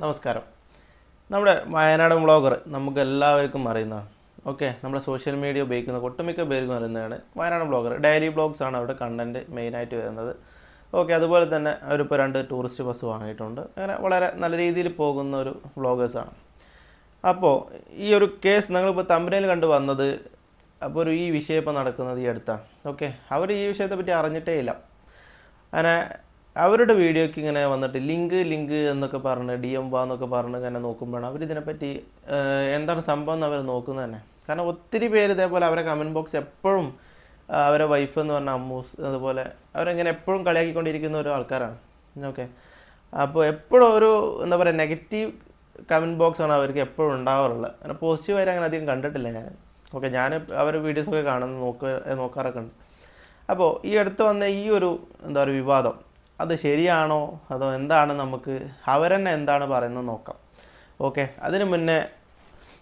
നമസ്കാരം. നമ്മുടെ വയനാട് വ്ളോഗർ നമുക്ക് എല്ലാവർക്കും അറിയുന്നതാണ് ഓക്കെ നമ്മുടെ സോഷ്യൽ മീഡിയ ഉപയോഗിക്കുന്ന ഒട്ടുമിക്ക പേർക്കും അറിയുന്നതാണ് വയനാട് വ്ളോഗർ. ഡെയിലി വ്ളോഗ്സ് ആണ് അവരുടെ കണ്ടന്റ് മെയിനായിട്ട് വരുന്നത്. ഓക്കെ അതുപോലെ തന്നെ അവരിപ്പോൾ രണ്ട് ടൂറിസ്റ്റ് ബസ് വാങ്ങിയിട്ടുണ്ട്. അങ്ങനെ വളരെ നല്ല രീതിയിൽ പോകുന്ന ഒരു വ്ളോഗേഴ്സാണ് അപ്പോൾ ഈ ഒരു കേസ് നിങ്ങളിപ്പോൾ തമ്പനയിൽ കണ്ട് വന്നത് അപ്പോൾ ഒരു ഈ വിഷയം ഇപ്പോൾ നടക്കുന്നത് ഈ അടുത്താണ് ഓക്കെ അവർ ഈ വിഷയത്തെ പറ്റി അറിഞ്ഞിട്ടേ ഇല്ല. അങ്ങനെ അവരുടെ വീഡിയോക്ക് ഇങ്ങനെ വന്നിട്ട് ലിങ്ക് ലിങ്ക് എന്നൊക്കെ പറഞ്ഞ് ഡി എം വാ എന്നൊക്കെ പറഞ്ഞ് ഇങ്ങനെ നോക്കുമ്പോഴാണ് അവരിതിനെപ്പറ്റി എന്താണ് സംഭവം എന്ന് അവർ നോക്കുന്നത് തന്നെ. കാരണം ഒത്തിരി പേര് ഇതേപോലെ അവരെ കമന്റ് ബോക്സ് എപ്പോഴും അവരെ വൈഫ് എന്ന് പറഞ്ഞ അമ്മൂസ് അതുപോലെ അവരെങ്ങനെ എപ്പോഴും കളിയാക്കിക്കൊണ്ടിരിക്കുന്ന ഒരു ആൾക്കാരാണ്. ഓക്കെ അപ്പോൾ എപ്പോഴും ഒരു എന്താ പറയുക നെഗറ്റീവ് കമന്റ് ബോക്സ് ആണ് അവർക്ക് എപ്പോഴും ഉണ്ടാവാറുള്ളത്. അങ്ങനെ പോസിറ്റീവായിട്ട് അങ്ങനെ അധികം കണ്ടിട്ടില്ല ഞാൻ. ഓക്കെ ഞാൻ അവരുടെ വീഡിയോസൊക്കെ കാണുന്ന നോക്ക നോക്കാറൊക്കെ ഉണ്ട്. അപ്പോൾ ഈ അടുത്ത് വന്ന ഈ ഒരു എന്താ പറയുക വിവാദം. അത് ശരിയാണോ? അതോ എന്താണ് നമുക്ക്? അവരെന്നെ എന്താണ് പറയുന്നത് നോക്കാം. ഓക്കെ അതിന് മുന്നേ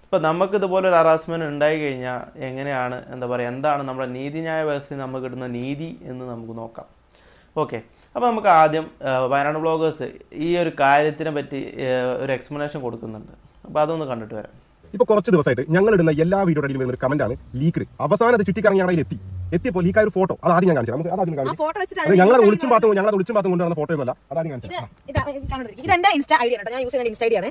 ഇപ്പോൾ നമുക്ക് ഒരു ഹറാസ്മെന്റ് ഉണ്ടായി കഴിഞ്ഞാൽ എങ്ങനെയാണ്? എന്താ പറയുക എന്താണ് നമ്മുടെ നീതിന്യായ വ്യവസ്ഥയിൽ നമുക്ക് കിട്ടുന്ന നീതി എന്ന് നമുക്ക് നോക്കാം. ഓക്കെ അപ്പോൾ നമുക്ക് ആദ്യം വയനാട് ബ്ലോഗേഴ്സ് ഈ ഒരു കാര്യത്തിനെ പറ്റി ഒരു എക്സ്പ്ലനേഷൻ കൊടുക്കുന്നുണ്ട്. അപ്പോൾ അതൊന്ന് കണ്ടിട്ട് വരാം. ഇപ്പൊ കുറച്ച് ദിവസമായിട്ട് ഞങ്ങൾ ഇടുന്ന എല്ലാ വീഡിയോയുടെ അടിയിലും വരുന്ന ഒരു കമന്റ് ആണ്. ലീക്ക്ഡ് അവസാനം അത് ചുറ്റിക്കറങ്ങിയാണെങ്കിൽ എത്തി എത്തിയപ്പോൾ ലീക്കായ ഒരു ഫോട്ടോ. അത് ആദ്യം ഞാൻ കാണിച്ചു നമുക്ക് അതാദ്യം കാണിച്ചു ഞങ്ങൾ വിളിച്ചും ഒളിച്ചും പാത്തും ഞങ്ങൾ ഒളിച്ചും പാത്തും കൊണ്ടുവന്ന ഫോട്ടോ ഒന്നുമല്ല. അതാദ്യം കാണിച്ചു ഇതാ, ഐഡിയാണ് കണ്ടോണ്ടിരിക്ക്. ഇത് എന്റെ ഇൻസ്റ്റാ ഐഡി ആണ് ഞാൻ യൂസ് ചെയ്യുന്ന ഇൻസ്റ്റാ ഐഡി ആണ്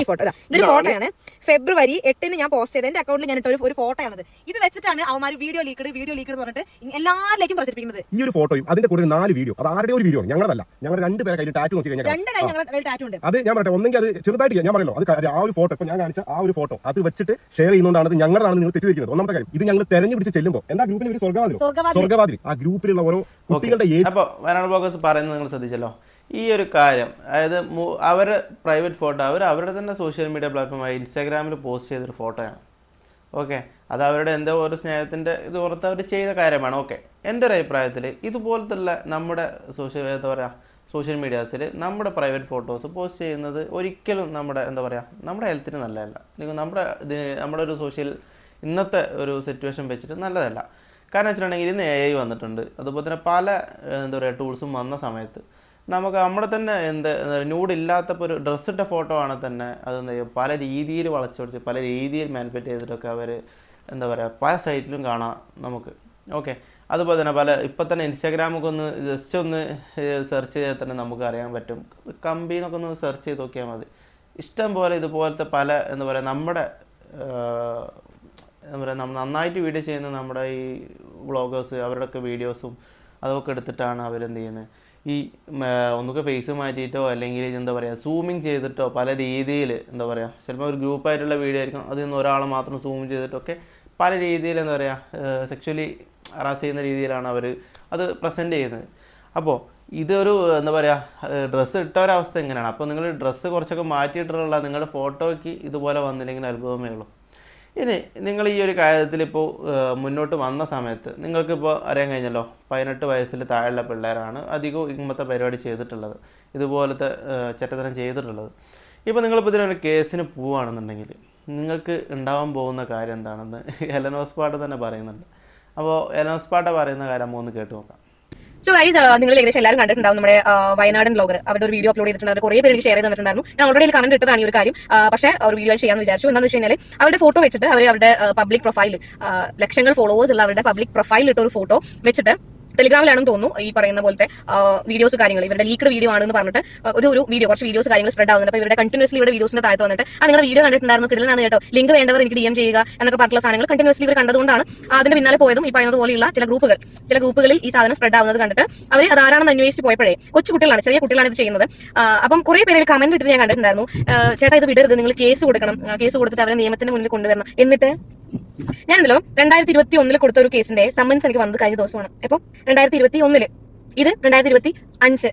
ഈ ഫോട്ടോ. ഇതാ. ഇതൊരു ഫോട്ടോയാണ്. ഫെബ്രുവരി എട്ടിന് ഞാൻ പോസ്റ്റ് ചെയ്ത എന്റെ അക്കൗണ്ടിൽ ഞാൻ ഇട്ട ഒരു ഫോട്ടോയാണത്. ഇത് വെച്ചിട്ടാണ് അവന്മാർ വീഡിയോ ലീക്കഡ് വീഡിയോ ലീക്കഡ് എന്ന് പറഞ്ഞിട്ട് എല്ലാവരിലേക്കും പ്രചരിപ്പിക്കുന്നത്. ഈ ഒരു ഫോട്ടോയും അതിന്റെ കൂടെ നാല് വീഡിയോ അത് ആരുടെ ഒരു വീഡിയോ ആണ്. ഞങ്ങളതല്ല. ഞങ്ങൾ രണ്ട് പേരെ കയ്യിൽ ടാറ്റു നോക്കി കഴിഞ്ഞാൽ രണ്ട് കൈ ഞങ്ങളുടെ കയ്യിൽ ടാറ്റു ഉണ്ട്. അത് ഞാൻ പറയട്ടെ ഒന്നെങ്കിൽ അത് ചെറുതായിട്ട് ഞാൻ പറയല്ലോ അത് ആ ഒരു ഫോട്ടോ ഇപ്പൊ ഞാൻ കാണിച്ച ആ ഒരു ഫോട്ടോ അത് വെച്ചിട്ട് ഷെയർ ചെയ്യുന്നതുകൊണ്ടാണ് അത് ഞങ്ങളാണ് നിങ്ങൾ തെറ്റിദ്ധരിക്കുന്നത്. ഒന്നാമത്തെ കാര്യം ഇത് ഞങ്ങൾ തെരഞ്ഞു പിടിച്ച് ചെല്ലുമ്പോൾ എന്താ ഗ്രൂപ്പിൽ ഒരു സ്വർഗവാതിൽ. സ്വർഗവാതിൽ ആ ഗ്രൂപ്പിലുള്ള ഓരോ കുട്ടികളുടെ ഏജ് അപ്പോൾ വയനാട് ബ്ലോഗേഴ്സ് പറയുന്നത് നിങ്ങൾ ശ്രദ്ധിച്ചല്ലോ. ഈ ഒരു കാര്യം അതായത് അവർ പ്രൈവറ്റ് ഫോട്ടോ അവർ അവരുടെ തന്നെ സോഷ്യൽ മീഡിയ പ്ലാറ്റ്ഫോമായ ഇൻസ്റ്റാഗ്രാമിൽ പോസ്റ്റ് ചെയ്തൊരു ഫോട്ടോയാണ് ഓക്കെ അത് അവരുടെ എന്തോ ഒരു സ്നേഹത്തിന്റെ ഇത് പുറത്ത് അവർ ചെയ്ത കാര്യമാണ്. ഓക്കെ എന്റെ ഒരു അഭിപ്രായത്തിൽ ഇതുപോലത്തുള്ള നമ്മുടെ സോഷ്യൽ എന്താ പറയുക സോഷ്യൽ മീഡിയാസിൽ നമ്മുടെ പ്രൈവറ്റ് ഫോട്ടോസ് പോസ്റ്റ് ചെയ്യുന്നത് ഒരിക്കലും നമ്മുടെ എന്താ പറയുക നമ്മുടെ ഹെൽത്തിന് നല്ലതല്ല. അല്ലെങ്കിൽ നമ്മുടെ നമ്മുടെ ഒരു സോഷ്യൽ ഇന്നത്തെ ഒരു സിറ്റുവേഷൻ വെച്ചിട്ട് നല്ലതല്ല. കാരണം വെച്ചിട്ടുണ്ടെങ്കിൽ ഇന്ന് എ ഐ വന്നിട്ടുണ്ട്. അതുപോലെ തന്നെ പല എന്താ പറയുക ടൂൾസും വന്ന സമയത്ത് നമുക്ക് നമ്മുടെ തന്നെ എന്ത് ന്യൂഡ് ഇല്ലാത്തപ്പോൾ ഒരു ഡ്രസ്സിട്ട ഫോട്ടോ ആണ് തന്നെ അത് പല രീതിയിൽ വളച്ചൊടിച്ച് പല രീതിയിൽ മാനിഫെറ്റ് ചെയ്തിട്ടൊക്കെ അവർ എന്താ പറയുക പല സൈറ്റിലും കാണാം നമുക്ക്. ഓക്കെ അതുപോലെ തന്നെ പല ഇപ്പം തന്നെ ഇൻസ്റ്റാഗ്രാമൊക്കെ ഒന്ന് ജസ്റ്റ് ഒന്ന് സെർച്ച് ചെയ്താൽ തന്നെ നമുക്ക് അറിയാൻ പറ്റും. കമ്പി എന്നൊക്കെ ഒന്ന് സെർച്ച് ചെയ്ത് നോക്കിയാൽ മതി. ഇഷ്ടം പോലെ ഇതുപോലത്തെ പല എന്താ പറയുക നമ്മുടെ എന്താ പറയുക നന്നായിട്ട് വീഡിയോ ചെയ്യുന്ന നമ്മുടെ ഈ വ്ളോഗേഴ്സ് അവരുടെയൊക്കെ വീഡിയോസും അതൊക്കെ എടുത്തിട്ടാണ് അവരെന്ത് ചെയ്യുന്നത്. ഈ ഒന്നൊക്കെ ഫേസ് മാറ്റിയിട്ടോ അല്ലെങ്കിൽ എന്താ പറയുക സൂമിങ് ചെയ്തിട്ടോ പല രീതിയിൽ എന്താ പറയുക ചിലപ്പോൾ ഒരു ഗ്രൂപ്പായിട്ടുള്ള വീഡിയോ ആയിരിക്കും അതിൽ നിന്ന് ഒരാൾ മാത്രം സൂം ചെയ്തിട്ടൊക്കെ പല രീതിയിൽ എന്താ പറയുക സെക്ഷലി ഹറാസ് ചെയ്യുന്ന രീതിയിലാണ് അവർ അത് പ്രസന്റ് ചെയ്യുന്നത്. അപ്പോൾ ഇതൊരു എന്താ പറയുക ഡ്രസ്സ് ഇട്ട ഒരവസ്ഥ എങ്ങനെയാണ്? അപ്പോൾ നിങ്ങൾ ഡ്രസ്സ് കുറച്ചൊക്കെ മാറ്റിയിട്ടുള്ള നിങ്ങളുടെ ഫോട്ടോയ്ക്ക് ഇതുപോലെ വന്നില്ലെങ്കിൽ അത്ഭുതമേ ഉള്ളൂ. ഇനി നിങ്ങൾ ഈ ഒരു കാര്യത്തിൽ ഇപ്പോൾ മുന്നോട്ട് വന്ന സമയത്ത് നിങ്ങൾക്കിപ്പോൾ അറിയാൻ കഴിഞ്ഞല്ലോ പതിനെട്ട് വയസ്സിൽ താഴെയുള്ള പിള്ളേരാണ് അധികവും ഇങ്ങനത്തെ പരിപാടി ചെയ്തിട്ടുള്ളത് ഇതുപോലത്തെ ചെറ്റത്തരം ചെയ്തിട്ടുള്ളത്. ഇപ്പോൾ നിങ്ങളിപ്പോൾ ഇതിനൊരു കേസിന് പോവുകയാണെന്നുണ്ടെങ്കിൽ നിങ്ങൾക്ക് ഉണ്ടാവാൻ പോകുന്ന കാര്യം എന്താണെന്ന് എലനോസ് പാട്ട് തന്നെ പറയുന്നുണ്ട്. അപ്പോൾ എലനോസ് പാട്ട പറയുന്ന കാര്യം ഒന്ന് കേട്ട് നോക്കാം. സോ ഗൈസ് നിങ്ങൾ ഏകദേശം എല്ലാവരും കണ്ടിട്ടുണ്ടാവും നമ്മുടെ വയനാടൻ ബ്ലോഗർ അവരുടെ ഒരു വീഡിയോ അപ്ലോഡ് ചെയ്തിട്ടുണ്ട്. കുറേ പേര് ഷെയർ ചെയ്തിട്ടുണ്ടായിരുന്നു ഞാൻ ഓൾറെഡി കമന്റ് ഇട്ടതാണ് ഈ ഒരു കാര്യം. പക്ഷേ ഒരു വീഡിയോ ചെയ്യാന്ന് വിചാരിച്ചു. എന്താണെന്ന് വെച്ച് കഴിഞ്ഞാൽ അവരുടെ ഫോട്ടോ വെച്ചിട്ട് അവർ അവരുടെ പബ്ലിക് പ്രൊഫൈൽ ലക്ഷങ്ങൾ ഫോളോവേഴ്സ് ഉള്ള അവരുടെ പബ്ലിക് പ്രൊഫൈൽ ഇട്ട ഒരു ഫോട്ടോ വെച്ചിട്ട് ടെലിഗ്രാമിലാണെന്ന് തോന്നുന്നു ഈ പറയുന്ന പോലത്തെ വീഡിയോസ് കാര്യങ്ങൾ ഇവരുടെ ലീക്ഡ് വീഡിയോ ആണെന്ന് പറഞ്ഞിട്ട് ഒരു ഒരു വീഡിയോ കുറച്ച് വീഡിയോസ് കാര്യങ്ങൾ സ്പ്രെഡ് ആവുന്നുണ്ട്. അപ്പോൾ ഇവരുടെ കണ്ടിന്യൂസ്ലി ഇവരുടെ വീഡിയോസിന്റെ താഴത്ത് വന്നിട്ട് ആ നിങ്ങളുടെ വീഡിയോ കണ്ടിട്ടുണ്ടായിരുന്നു കിടലാണ് കേട്ടോ. ലിങ്ക് വേണ്ടവർ എനിക്ക് ഡി എം ചെയ്യുക എന്നൊക്കെ പറഞ്ഞിട്ടുള്ള സാധനങ്ങൾ കണ്ടിന്യൂസ്ലി ഇവർ കണ്ടതുകൊണ്ടാണ് അതിന്റെ പിന്നാലെ പോയതും ഈ പറയുന്നത് പോലെയുള്ള ചില ഗ്രൂപ്പുകൾ ചില ഗ്രൂപ്പുകളിൽ ഈ സാധനം സ്പ്രെഡ് ആവുന്നത് കണ്ടിട്ട് അവർ അതാരാണെന്ന് അന്വേഷിച്ച് പോയപ്പോഴേ കൊച്ചു കുട്ടികളാണ് ചെറിയ കുട്ടികളാണ് ഇത് ചെയ്യുന്നത്. അപ്പം കുറെ പേര് കമന്റ് ഇട്ടിട്ട് ഞാൻ കണ്ടിട്ടുണ്ടായിരുന്നു. ചേട്ടാ ഇത് വിടരുത് നിങ്ങൾ കേസ് കൊടുക്കണം. കേസ് കൊടുത്തിട്ട് അവരെ നിയമത്തിന് മുന്നിൽ കൊണ്ടുവരണം. എന്നിട്ട് ഞാനുണ്ടല്ലോ രണ്ടായിരത്തി ഇരുപത്തി ഒന്നിൽ കൊടുത്ത ഒരു കേസിന്റെ സമ്മൻസ് എനിക്ക് വന്നത് കഴിഞ്ഞ ദിവസമാണ്. അപ്പൊ രണ്ടായിരത്തി ഇരുപത്തി ഒന്നിൽ ഇത് രണ്ടായിരത്തി ഇരുപത്തി അഞ്ച്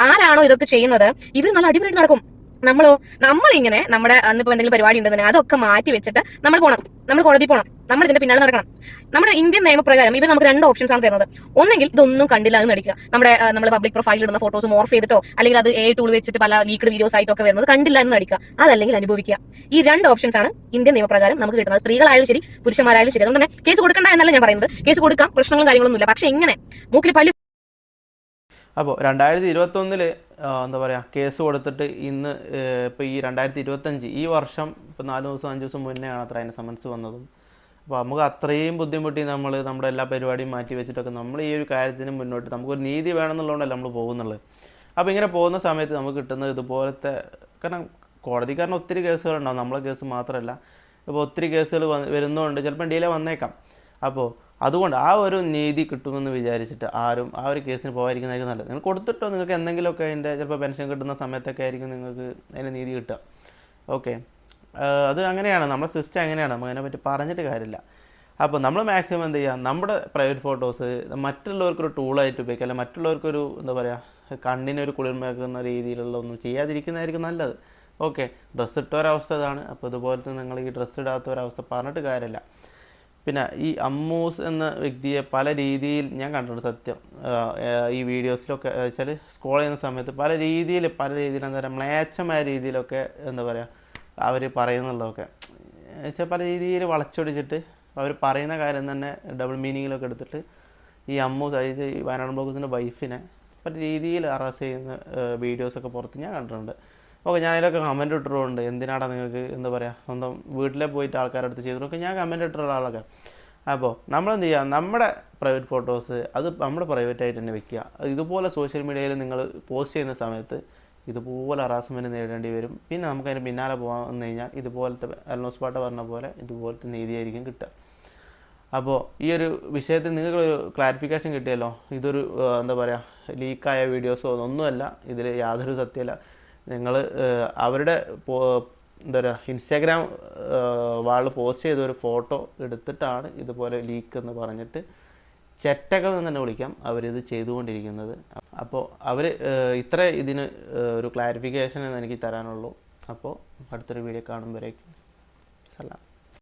ആരാണോ ഇതൊക്കെ ചെയ്യുന്നത്? ഇത് നല്ല അടിപൊളി നടക്കും. നമ്മളോ നമ്മളിങ്ങനെ നമ്മുടെ അന്നിപ്പോ എന്തെങ്കിലും പരിപാടി ഉണ്ടെന്ന് അതൊക്കെ മാറ്റി വെച്ചിട്ട് നമ്മൾ പോകണം നമ്മൾ കോടതി പോകണം നമ്മൾ ഇതിന്റെ പിന്നാലെ നടക്കണം. നമ്മുടെ ഇന്ത്യൻ നിയമപ്രകാരം ഇവർ നമുക്ക് രണ്ട് ഓപ്ഷൻസ് ആണ് തരുന്നത്. ഒന്നെങ്കിൽ ഇതൊന്നും കണ്ടില്ല എന്ന് നടിക്കുക. നമ്മുടെ നമ്മൾ പബ്ലിക് പ്രൊഫൈലിൽ ഇടുന്ന ഫോട്ടോസ് മോർഫ് ചെയ്തിട്ടോ അല്ലെങ്കിൽ അത് എ ടൂൾ വെച്ചിട്ട് പല ലീക്ഡ് വീഡിയോസ് ആയിട്ടൊക്കെ വരുന്നത് കണ്ടില്ല എന്ന് നടിക്കുക. അതല്ലെങ്കിൽ അനുഭവിക്കുക. ഈ രണ്ട് ഓപ്ഷൻസ് ആണ് ഇന്ത്യൻ നിയമപ്രകാരം നമുക്ക് കിട്ടുന്നത്. സ്ത്രീകളായാലും ശരി പുരുഷന്മാരായാലും ശരി. അതുകൊണ്ട് തന്നെ കേസ് കൊടുക്കണ്ട എന്നല്ല ഞാൻ പറയുന്നത്. കേസ് കൊടുക്കാം പ്രശ്നങ്ങളും കാര്യങ്ങളൊന്നും ഇല്ല പക്ഷെ എങ്ങനെ മൂക്കിൽ പല്ല് അപ്പോൾ രണ്ടായിരത്തി ഇരുപത്തൊന്നിൽ എന്താ പറയുക കേസ് കൊടുത്തിട്ട് ഇന്ന് ഇപ്പോൾ ഈ രണ്ടായിരത്തി ഇരുപത്തഞ്ച് ഈ വർഷം ഇപ്പോൾ നാല് ദിവസം അഞ്ച് ദിവസം മുന്നേ ആണ് അത്ര അതിന് സമൻസ് വന്നതും. അപ്പോൾ നമുക്ക് അത്രയും ബുദ്ധിമുട്ടി നമ്മൾ നമ്മുടെ എല്ലാ പരിപാടിയും മാറ്റി വെച്ചിട്ടൊക്കെ നമ്മൾ ഈ ഒരു കാര്യത്തിന് മുന്നോട്ട് നമുക്കൊരു നീതി വേണമെന്നുള്ളതുകൊണ്ടല്ല നമ്മൾ പോകുന്നുള്ളത്. അപ്പോൾ ഇങ്ങനെ പോകുന്ന സമയത്ത് നമുക്ക് കിട്ടുന്നത് ഇതുപോലത്തെ കാരണം കോടതിക്കാരന് ഒത്തിരി കേസുകളുണ്ടാവും നമ്മളെ കേസ് മാത്രമല്ല. ഇപ്പോൾ ഒത്തിരി കേസുകൾ വരുന്നതുകൊണ്ട് ചിലപ്പോൾ ഡിലേ വന്നേക്കാം. അപ്പോൾ അതുകൊണ്ട് ആ ഒരു നീതി കിട്ടുമെന്ന് വിചാരിച്ചിട്ട് ആരും ആ ഒരു കേസിന് പോകാതിരിക്കുന്നതായിരിക്കും നല്ലത്. നിങ്ങൾ കൊടുത്തിട്ടോ നിങ്ങൾക്ക് എന്തെങ്കിലുമൊക്കെ അതിന്റെ ചിലപ്പോൾ പെൻഷൻ കിട്ടുന്ന സമയത്തൊക്കെ ആയിരിക്കും നിങ്ങൾക്ക് അതിന് നീതി കിട്ടുക. ഓക്കെ. അത് അങ്ങനെയാണ്. നമ്മുടെ സിസ്റ്റം അങ്ങനെയാണ്. നമുക്ക് അതിനെപ്പറ്റി പറഞ്ഞിട്ട് കാര്യമില്ല. അപ്പോൾ നമ്മൾ മാക്സിമം എന്ത് ചെയ്യുക? നമ്മുടെ പ്രൈവറ്റ് ഫോട്ടോസ് മറ്റുള്ളവർക്കൊരു ടൂളായിട്ട് ഉപയോഗിക്കുക. അല്ലെങ്കിൽ മറ്റുള്ളവർക്കൊരു എന്താ പറയുക കണ്ണിനൊരു കുളിർമയാക്കുന്ന രീതിയിലുള്ള ഒന്നും ചെയ്യാതിരിക്കുന്നതായിരിക്കും നല്ലത്. ഓക്കെ. ഡ്രസ്സ് ഇട്ട ഒരവസ്ഥ ഇതാണ്. അപ്പോൾ ഇതുപോലത്തെ നിങ്ങൾ ഈ ഡ്രസ്സ് ഇടാത്ത ഒരവസ്ഥ പറഞ്ഞിട്ട് കാര്യമില്ല. പിന്നെ ഈ അമ്മൂസ് എന്ന വ്യക്തിയെ പല രീതിയിൽ ഞാൻ കണ്ടിട്ടുണ്ട് സത്യം. ഈ വീഡിയോസിലൊക്കെ വെച്ചാൽ സ്ക്രോൾ ചെയ്യുന്ന സമയത്ത് പല രീതിയിൽ പല രീതിയിൽ എന്താ പറയുക മ്ലേച്ഛമായ രീതിയിലൊക്കെ എന്താ പറയുക അവർ പറയുന്നുള്ളതൊക്കെ. വെച്ചാൽ പല രീതിയിൽ വളച്ചൊടിച്ചിട്ട് അവർ പറയുന്ന കാര്യം തന്നെ ഡബിൾ മീനിങ്ങിലൊക്കെ എടുത്തിട്ട് ഈ അമ്മൂസ് അതായത് ഈ വയനാട് ബ്ലോഗ്സിന്റെ വൈഫിനെ പല രീതിയിൽ അറസ്റ്റ് ചെയ്യുന്ന വീഡിയോസൊക്കെ പുറത്ത് ഞാൻ കണ്ടിട്ടുണ്ട്. ഓക്കെ ഞാനതിലൊക്കെ കമന്റ് ഇട്ടിട്ടുണ്ട്. എന്തിനാടാ നിങ്ങൾക്ക് എന്താ പറയുക സ്വന്തം വീട്ടിലെ പോയിട്ട് ആൾക്കാരുടെ അടുത്ത് ചെയ്തിട്ടൊക്കെ ഞാൻ കമന്റ് ഇട്ടിട്ടുള്ള ആളൊക്കെ അപ്പോൾ നമ്മളെന്ത് ചെയ്യുക? നമ്മുടെ പ്രൈവറ്റ് ഫോട്ടോസ് അത് നമ്മുടെ പ്രൈവറ്റ് ആയിട്ട് തന്നെ വെക്കുക. ഇതുപോലെ സോഷ്യൽ മീഡിയയിൽ നിങ്ങൾ പോസ്റ്റ് ചെയ്യുന്ന സമയത്ത് ഇതുപോലെ ഹറാസ്മെന്റ് നേരിടേണ്ടി വരും. പിന്നെ നമുക്ക് അതിന് പിന്നാലെ പോകാൻ വന്നു കഴിഞ്ഞാൽ ഇതുപോലത്തെ അൽനോസ് പാട്ട പറഞ്ഞ പോലെ ഇതുപോലത്തെ നീതിയായിരിക്കും കിട്ടുക. അപ്പോൾ ഈ ഒരു വിഷയത്തിൽ നിങ്ങൾക്കൊരു ക്ലാരിഫിക്കേഷൻ കിട്ടിയല്ലോ? ഇതൊരു എന്താ പറയുക ലീക്കായ വീഡിയോസോ ഒന്നുമല്ല ഇതിൽ യാതൊരു സത്യമല്ല നിങ്ങൾ അവരുടെ എന്താ പറയുക ഇൻസ്റ്റാഗ്രാം വാൾ പോസ്റ്റ് ചെയ്ത ഒരു ഫോട്ടോ എടുത്തിട്ടാണ് ഇതുപോലെ ലീക്ക് എന്ന് പറഞ്ഞിട്ട് ചെറ്റകൾ എന്ന് തന്നെ വിളിക്കാം. അവരിത് ചെയ്തുകൊണ്ടിരിക്കുന്നത്. അപ്പോൾ അവർ ഇത്ര ഇതിന് ഒരു ക്ലാരിഫിക്കേഷൻ എന്ന് എനിക്ക് തരാനുള്ളൂ. അപ്പോൾ അടുത്തൊരു വീഡിയോ കാണുമ്പോഴേക്കും സലാം.